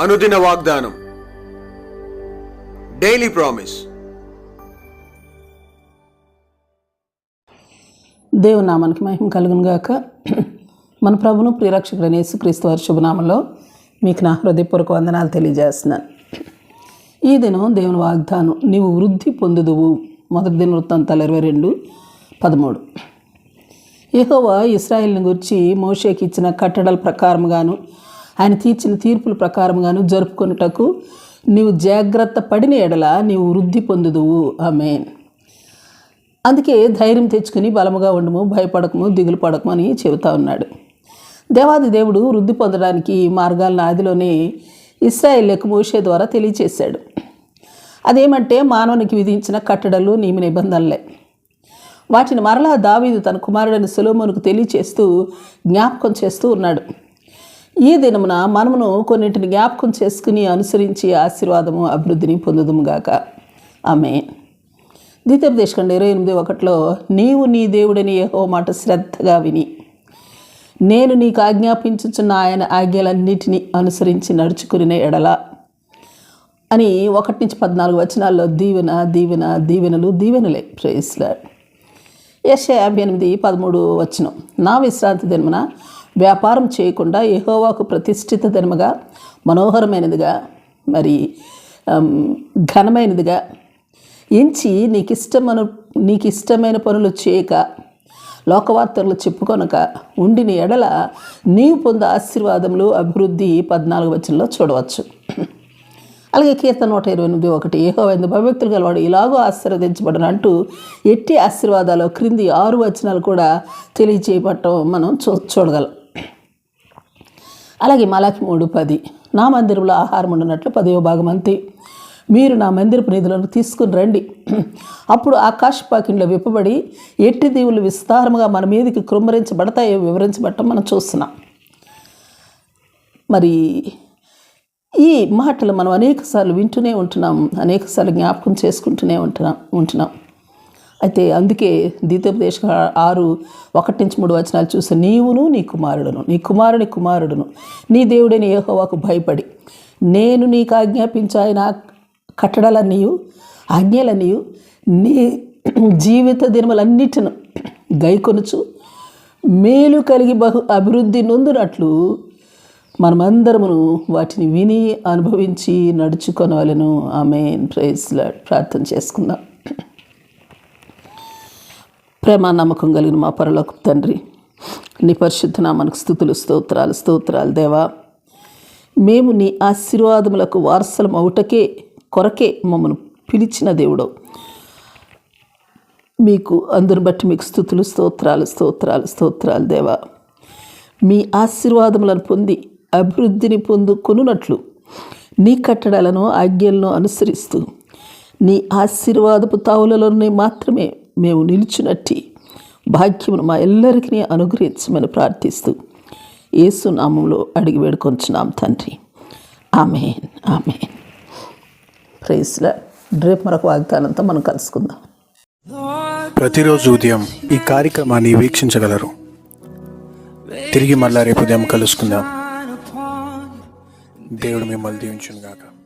అనుదిన వాగ్దానం. Daily promise దేవు నామానికి మహిమ కలుగును గాక. మన ప్రభును ప్రియరక్షకుడైన యేసుక్రీస్తు వారి శుభనామంలో మీకు నా హృదయపూర్వక వందనాలు తెలియజేస్తున్నాను. ఈ దినం దేవుని వాగ్దానం నీవు వృద్ధి పొందుదువు. మొదటి దిన వృత్తాంతాలు ఇరవై రెండు పదమూడు. యెహోవా ఇస్రాయిల్ని గురించి మోషేకి ఇచ్చిన కట్టడల ప్రకారముగాను ఆయన తీర్చిన తీర్పుల ప్రకారంగాను జరుపుకొనుటకు నీవు జాగ్రత్త పడిన ఎడల నీవు వృద్ధి పొందుదువు. ఆమెన్. అందుకే ధైర్యం తెచ్చుకుని బలముగా ఉండము భయపడకము దిగులు పడకము అని చెబుతా ఉన్నాడు. దేవాది దేవుడు వృద్ధి పొందడానికి ఈ మార్గాలను ఆదిలోనే ఇస్రాయేళ్ళకు మోషే ద్వారా తెలియచేశాడు. అదేమంటే మానవునికి విధించిన కట్టడలు నియమ నిబంధనలే. వాటిని మరలా దావీదు తన కుమారుడైన సులోమునికి తెలియచేస్తూ జ్ఞాపకం చేస్తూ ఉన్నాడు. ఈ దినమున మనమును కొన్నింటిని జ్ఞాపకం చేసుకుని అనుసరించి ఆశీర్వాదము అభివృద్ధిని పొందుదుముగాక ఆమె ద్వితీయోపదేశకండ ఇరవై ఎనిమిది ఒకటిలో నీవు నీ దేవుడని ఏహో మాట శ్రద్ధగా విని నేను నీకు ఆజ్ఞాపించుచున్న ఆయన ఆజ్ఞలన్నిటినీ అనుసరించి నడుచుకునే ఎడల అని ఒకటి నుంచి పద్నాలుగు వచనాల్లో దీవెన దీవెన దీవెనలు దీవెనలే. ప్రేస్లాడ్ యశ యాభై ఎనిమిది పదమూడు వచనం. నా విశ్రాంతి దినమున వ్యాపారం చేయకుండా ఎహోవాకు ప్రతిష్ఠిత దినముగా మనోహరమైనదిగా మరి ఘనమైనదిగా ఎంచి నీకు ఇష్టమైన నీకు ఇష్టమైన పనులు చేయక లోకవార్తలు చెప్పుకొనక ఉండిన ఎడల నీవు పొంద ఆశీర్వాదములు అభివృద్ధి పద్నాలుగు వచనంలో చూడవచ్చు. అలాగే కీర్తన నూట ఇరవై ఎనిమిది ఒకటి ఏహో ఐదు భవ్యక్తులు గలవాడు ఇలాగో ఆశీర్వదించబడను అంటూ ఎట్టి ఆశీర్వాదాలు క్రింది ఆరు వచనాలు కూడా తెలియచేయబట్టం మనం చూ చూడగలం. అలాగే మలాకి మూడు పది. నా మందిరంలో ఆహారం ఉండనట్లు పదవ భాగం అంతే. మీరు నా మందిరపు నిధులను తీసుకుని రండి. అప్పుడు ఆకాశపాకిండ్లో విప్పబడి ఎట్టి దీవులు విస్తారముగా మన మీదకి కృమ్మరించబడతాయో వివరించబడటం మనం చూస్తున్నాం. మరి ఈ మాటలు మనం అనేకసార్లు వింటూనే ఉంటున్నాం అనేకసార్లు జ్ఞాపకం చేసుకుంటూనే ఉంటున్నాం ఉంటున్నాం. అయితే అందుకే దీతోపదేశ ఆరు ఒకటి నుంచి మూడు వచనాలు చూసి నీవును నీ కుమారుడును నీ కుమారుని కుమారుడును నీ దేవుడని ఏహోవాకు భయపడి నేను నీకు ఆజ్ఞాపించాయన కట్టడలన్నీయు ఆజ్ఞలన్నీయు నీ జీవిత దినములన్నిటిను గైకొనుచు మేలు కలిగి బహు అభివృద్ధి నొందునట్లు మనమందరమును వాటిని విని అనుభవించి నడుచుకొనవలను. ఆమె ప్రైజ్లో ప్రార్థన చేసుకుందాం. ప్రేమ నమ్మకం కలిగిన మా పరలోక తండ్రి నీ పరిశుద్ధ మనకు స్థుతులు స్తోత్రాలు స్తోత్రాలు దేవా. మేము నీ ఆశీర్వాదములకు వారసలం అవుటకే కొరకే మమ్మను పిలిచిన దేవుడు మీకు అందరిని బట్టి మీకు స్థుతులు స్తోత్రాలు స్తోత్రాలు స్తోత్రాలు దేవా. మీ ఆశీర్వాదములను పొంది అభివృద్ధిని పొందుకొనున్నట్లు నీ కట్టడాలను ఆజ్ఞలను అనుసరిస్తూ నీ ఆశీర్వాదపు తావులలోనే మాత్రమే మేము నిలిచినట్టి భాగ్యమును మా ఎల్లరికీ అనుగ్రహించమని ప్రార్థిస్తూ యేసు నామంలో అడిగి వేడుకొంచున్నాం తండ్రి. ఆమెన్. ఆమెన్. ప్రైస్లా రేపు మరొక వాగ్దానంతో మనం కలుసుకుందాం. ప్రతిరోజు ఉదయం ఈ కార్యక్రమాన్ని వీక్షించగలరు. తిరిగి మళ్ళా రేపు ఉదయం కలుసుకుందాం. దేవుడు మిమ్మల్ని దీవించును గాక